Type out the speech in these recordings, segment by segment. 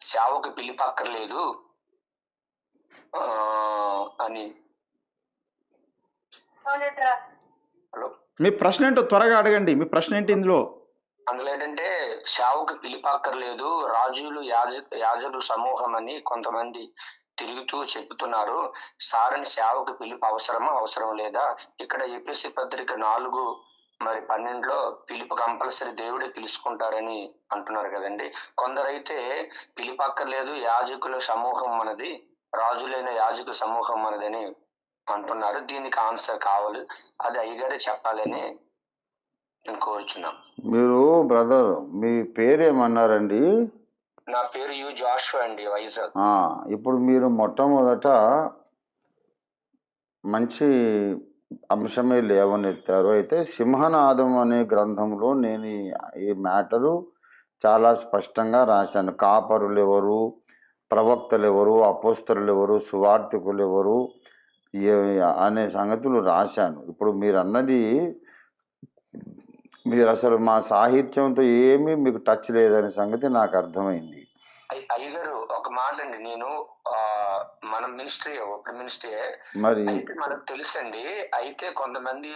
సేవకు పిలిపక్కర్లేదు ఆ, అని. హలో. మీ ప్రశ్న ఏంటో త్వరగా అడగండి. మీ ప్రశ్న ఏంటి ఇందులో? అందులో ఏంటంటే సేవకు పిలిపక్కర్లేదు రాజులు యాజ యాజకులు సమూహం అని కొంతమంది తిరుగుతూ చెప్తున్నారు. సారని సేవకు పిలుపు అవసరమా? అవసరం లేదా? ఇక్కడ ఏపీసీ పత్రిక నాలుగు మరి పన్నెండులో పిలుపు కంపల్సరీ దేవుడే పిలుచుకుంటారని అంటున్నారు కదండి. కొందరైతే పిలిపక్కర్లేదు యాజకుల సమూహం మనది రాజులైన యాజకుల సమూహం మనదని అంటున్నారు. దీనికి ఆన్సర్ కావాలి. అది అయ్యగారే చెప్పాలని నేను కోరుచున్నాం మీరు బ్రదర్ మీ పేరేమన్నారండి? నా పేరు యు జాషు అండి వైజాగ్. ఇప్పుడు మీరు మొట్టమొదట మంచి అంశమే లేవనెత్తారు. అయితే సింహనాదం అనే గ్రంథంలో నేను ఈ- మ్యాటరు చాలా స్పష్టంగా రాశాను. కాపరులు ఎవరు ప్రవక్తలు ఎవరు అపోస్తరులు ఎవరు సువార్థికులు ఎవరు అనే సంగతులు రాశాను. ఇప్పుడు మీరు అన్నది మీరు అసలు మా సాహిత్యంతో ఏమీ మీకు టచ్ లేదనే సంగతి నాకు అర్థమైంది. అయ్యగారు ఒక మాట అండి నేను ఆ మన మినిస్ట్రీ ఒక మినిస్ట్రీ మరి మనకు తెలుసండి అయితే కొంతమంది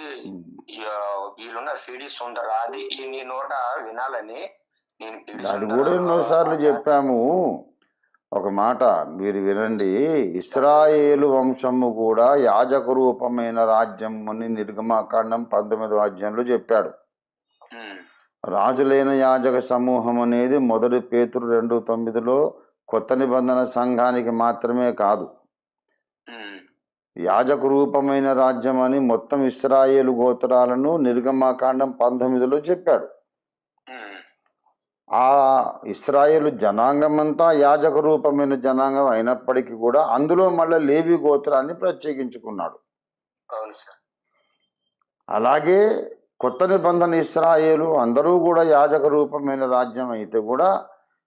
వీళ్ళున్న ఫీడి సుందర అది ఈ నీ నోట వినాలని నేను అది కూడా ఎన్నోసార్లు చెప్పాము. ఒక మాట మీరు వినండి. ఇస్రాయేలు వంశము కూడా యాజక రూపమైన రాజ్యం అని నిర్గమాకాండం పంతొమ్మిదో అధ్యాయంలో చెప్పాడు. రాజులైన యాజక సమూహం అనేది మొదటి పేతురు రెండు తొమ్మిదిలో కొత్త నిబంధన సంఘానికి మాత్రమే కాదు. యాజక రూపమైన రాజ్యం అని మొత్తం ఇస్రాయేలు గోత్రాలను నిర్గమాకాండం పంతొమ్మిదిలో చెప్పాడు. ఆ ఇస్రాయేలు జనాంగం అంతా యాజక రూపమైన జనాంగం అయినప్పటికీ కూడా అందులో మళ్ళీ లేవి గోత్రాన్ని ప్రత్యేకించుకున్నాడు. అలాగే కొత్త నిబంధన ఇస్రాయేలు అందరూ కూడా యాజక రూపమైన రాజ్యం అయితే కూడా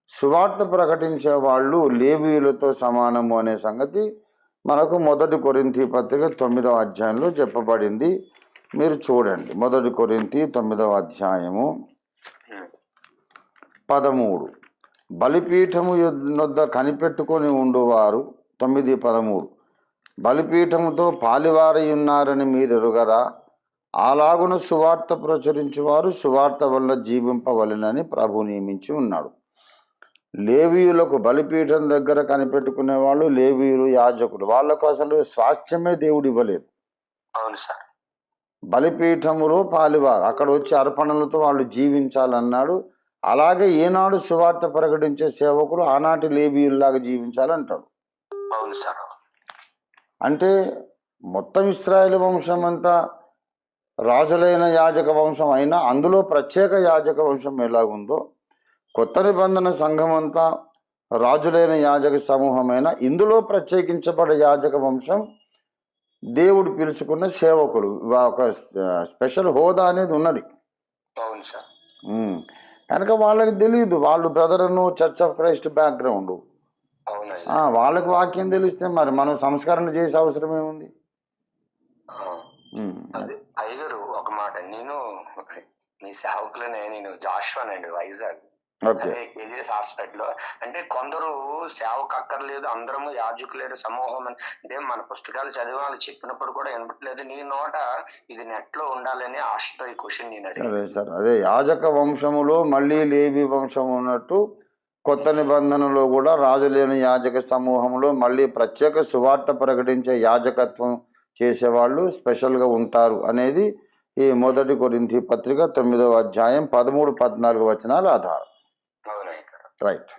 సువార్త ప్రకటించే వాళ్ళు లేవీయులతో సమానము అనే సంగతి మనకు మొదటి కొరింతి పత్రిక తొమ్మిదవ అధ్యాయంలో చెప్పబడింది. మీరు చూడండి మొదటి కొరింతి తొమ్మిదవ అధ్యాయము పదమూడు. బలిపీఠము యొద్ద కనిపెట్టుకొని ఉండువారు తొమ్మిది పదమూడు. బలిపీఠముతో పాలివారై ఉన్నారని మీరు ఎరుగరా అలాగున సువార్త ప్రచురించువారు సువార్త వల్ల జీవింపవలెనని ప్రభు నియమించి ఉన్నాడు. లేవీయులకు బలిపీఠం దగ్గర కనిపెట్టుకునే వాళ్ళు లేవీయులు యాజకులు. వాళ్ళకు అసలు స్వాస్థ్యమే దేవుడు ఇవ్వలేదు. అవును సార్. బలిపీఠములో పాలివారు. అక్కడ వచ్చి అర్పణలతో వాళ్ళు జీవించాలన్నాడు. అలాగే ఈనాడు సువార్త ప్రకటించే సేవకులు ఆనాటి లేవీయుల్లాగా జీవించాలంటాడు. అవును సార్ అంటే మొత్తం ఇస్రాయేల్ వంశం అంతా రాజులైన యాజక వంశం అయినా అందులో ప్రత్యేక యాజక వంశం ఎలాగుందో కొత్త నిబంధన సంఘం అంతా రాజులైన యాజక సమూహమైన ఇందులో ప్రత్యేకించబడే యాజక వంశం దేవుడు పిలుచుకున్న సేవకులు. ఒక స్పెషల్ హోదా అనేది ఉన్నది. అవును సార్. ఉమ్. కనుక వాళ్ళకి తెలియదు వాళ్ళు బ్రదర్ను చర్చ్ ఆఫ్ క్రైస్ట్ బ్యాక్గ్రౌండ్. వాళ్ళకి వాక్యం తెలిస్తే మరి మనం సంస్కరణ చేసే అవసరం ఏముంది అయ్యగారు ఒక మాట. నేను మీ సేవకులనే నేను జాషువానండి వైజాగ్. కేజీఎస్ హాస్పిటల్ అంటే కొందరు సేవకు అక్కర్లేదు అందరము యాజకులేడు సమూహం అని. అంటే మన పుస్తకాలు చదివి వాళ్ళు చెప్పినప్పుడు కూడా వినపట్లేదు. నీ నోట ఇది నెట్లో ఉండాలని ఆశతో ఈ క్వశ్చన్ నేను సార్ అదే యాజక వంశములో మళ్ళీ లేవి వంశం ఉన్నట్టు కొత్త నిబంధనలో కూడా రాజులేని యాజక సమూహంలో మళ్ళీ ప్రత్యేక సువార్త ప్రకటించే యాజకత్వం చేసేవాళ్ళు స్పెషల్గా ఉంటారు అనేది ఈ మొదటి కొరింథీ పత్రిక తొమ్మిదవ అధ్యాయం పదమూడు పద్నాలుగు వచనాల ఆధారం. రైట్.